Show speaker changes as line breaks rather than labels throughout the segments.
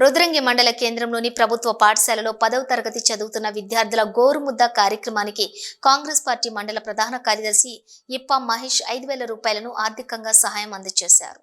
రుద్రంగి మండల కేంద్రంలోని ప్రభుత్వ పాఠశాలలో పదవ తరగతి చదువుతున్న విద్యార్థుల గోరుముద్ద కార్యక్రమానికి కాంగ్రెస్ పార్టీ మండల ప్రధాన కార్యదర్శి ఇప్ప మహేష్ ఐదు వేల రూపాయలను ఆర్థికంగా సహాయం అందజేశారు.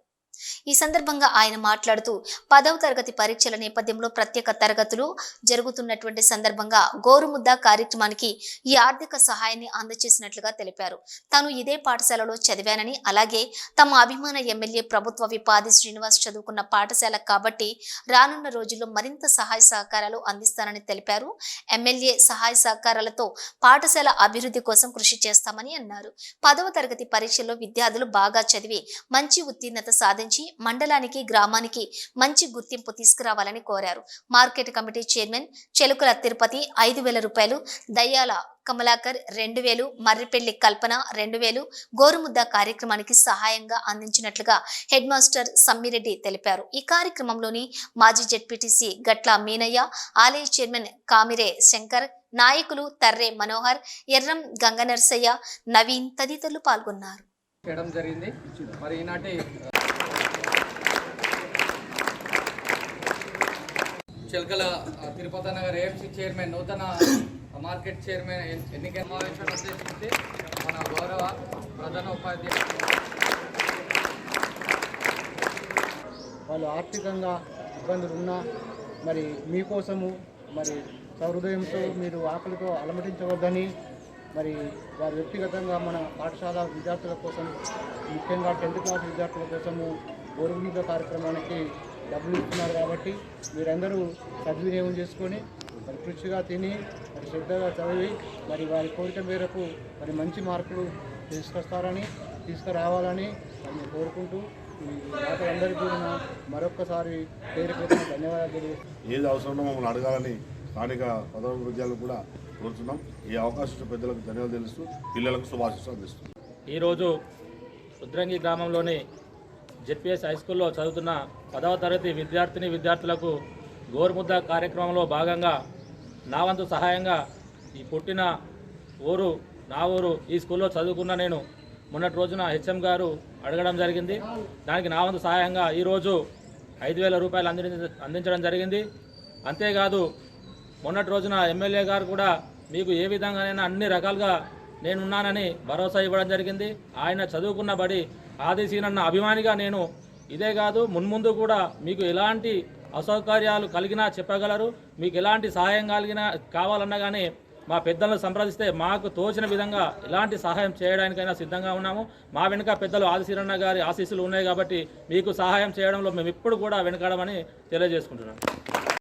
ఈ సందర్భంగా ఆయన మాట్లాడుతూ పదవ తరగతి పరీక్షల నేపథ్యంలో ప్రత్యేక తరగతులు జరుగుతున్నటువంటి సందర్భంగా గోరుముద్ద కార్యక్రమానికి ఈ ఆర్థిక సహాయాన్ని అందజేసినట్లుగా తెలిపారు. తాను ఇదే పాఠశాలలో చదివానని అలాగే తమ అభిమాన ఎమ్మెల్యే ప్రభుత్వ విపాది శ్రీనివాస్ చదువుకున్న పాఠశాల కాబట్టి రానున్న రోజుల్లో మరింత సహాయ సహకారాలు అందిస్తానని తెలిపారు. ఎమ్మెల్యే సహాయ సహకారాలతో పాఠశాల అభివృద్ధి కోసం కృషి చేస్తామని అన్నారు. పదవ తరగతి పరీక్షల్లో విద్యార్థులు బాగా చదివి మంచి ఉత్తీర్ణత సాధించి మండలానికి గ్రామానికి మంచి గుర్తింపు తీసుకురావాలని కోరారు. Market committee chairman Chelukula Tirupati ఐదు వేల రూపాయలు దయ్యాల కమలాకర్ రెండు వేలు మర్రిపెళ్ళి కల్పన రెండు వేలు గోరుముద్ద కార్యక్రమానికి సహాయంగా అందించినట్లుగా హెడ్ మాస్టర్ సమ్మిరెడ్డి తెలిపారు. ఈ కార్యక్రమంలోని మాజీ జెడ్పీటీసీ గట్ల మీనయ్య ఆలయ చైర్మన్ కామిరే శంకర్ నాయకులు తర్రే మనోహర్ ఎర్రం గంగనర్సయ్య నవీన్ తదితరులు పాల్గొన్నారు.
చేయడం జరిగింది. మరి ఈనాటి చిలకల తిరుపతి నగర్ ఏఎంసీ చైర్మన్ నూతన మార్కెట్ చైర్మన్ ఎన్- ఎన్నికల సమావేశాన్ని ఉద్దేశించి మన గౌరవ ప్రధాన ఉపాధ్యాయులు
వాళ్ళు ఆర్థికంగా ఇబ్బందులు ఉన్నా మరి మీకోసము మరి సహృదయంతో మీరు ఆకలితో అలమటించవద్దని మరి వారు వ్యక్తిగతంగా మన పాఠశాల విద్యార్థుల కోసం ముఖ్యంగా టెన్త్ క్లాస్ విద్యార్థుల కోసము గౌరవనీయ కార్యక్రమానికి డబ్బులు ఇస్తున్నారు కాబట్టి మీరందరూ సద్వినియోగం చేసుకొని మరి కృషిగా తిని మరి శ్రద్ధగా చదివి మరి వారి కోరిక మేరకు మరి మంచి మార్కులు తీసుకొస్తారని తీసుకురావాలని మరి నేను కోరుకుంటూ మరొక్కసారి పేరు పేరున ధన్యవాదాలు.
ఏది అవసరమో మమ్మల్ని అడగాలని స్థానిక పదవ విద్యాలకు కూడా కోరుతున్నాం ఈ అవకాశం పెద్దలకు ధన్యవాదాలు తెలుస్తూ పిల్లలకు శుభాశిస్తూ అందిస్తున్నాం
ఈరోజు రుద్రంగి గ్రామంలోని జెడ్పిఎస్ హై స్కూల్లో చదువుతున్న పదవ తరగతి విద్యార్థిని విద్యార్థులకు గోరుముద్ద కార్యక్రమంలో భాగంగా నా వంతు సహాయంగా ఈ పుట్టిన ఊరు నా ఊరు ఈ స్కూల్లో చదువుకున్న నేను మొన్నటి రోజున హెచ్ఎం గారు అడగడం జరిగింది. దానికి నా వంతు సహాయంగా ఈరోజు ఐదు వేల రూపాయలు అందించ అందించడం జరిగింది. అంతేకాదు మొన్నటి రోజున ఎమ్మెల్యే గారు కూడా మీకు ఏ విధంగానైనా అన్ని రకాలుగా నేనున్నానని భరోసా ఇవ్వడం జరిగింది. ఆయన చదువుకున్న బడి ఆదేశీనన్న అభిమానిగా నేను ఇదే కాదు మున్ముందు కూడా మీకు ఎలాంటి అసౌకర్యాలు కలిగినా చెప్పగలరు మీకు ఎలాంటి సహాయం కలిగినా కావాలన్నా కానీ మా పెద్దలను సంప్రదిస్తే మాకు తోచిన విధంగా ఎలాంటి సహాయం చేయడానికైనా సిద్ధంగా ఉన్నాము. మా వెనుక పెద్దలు ఆదిశీరన్న గారి ఆశీస్సులు ఉన్నాయి కాబట్టి మీకు సహాయం చేయడంలో మేము ఇప్పుడు కూడా వెనకడమని తెలియజేసుకుంటున్నాం.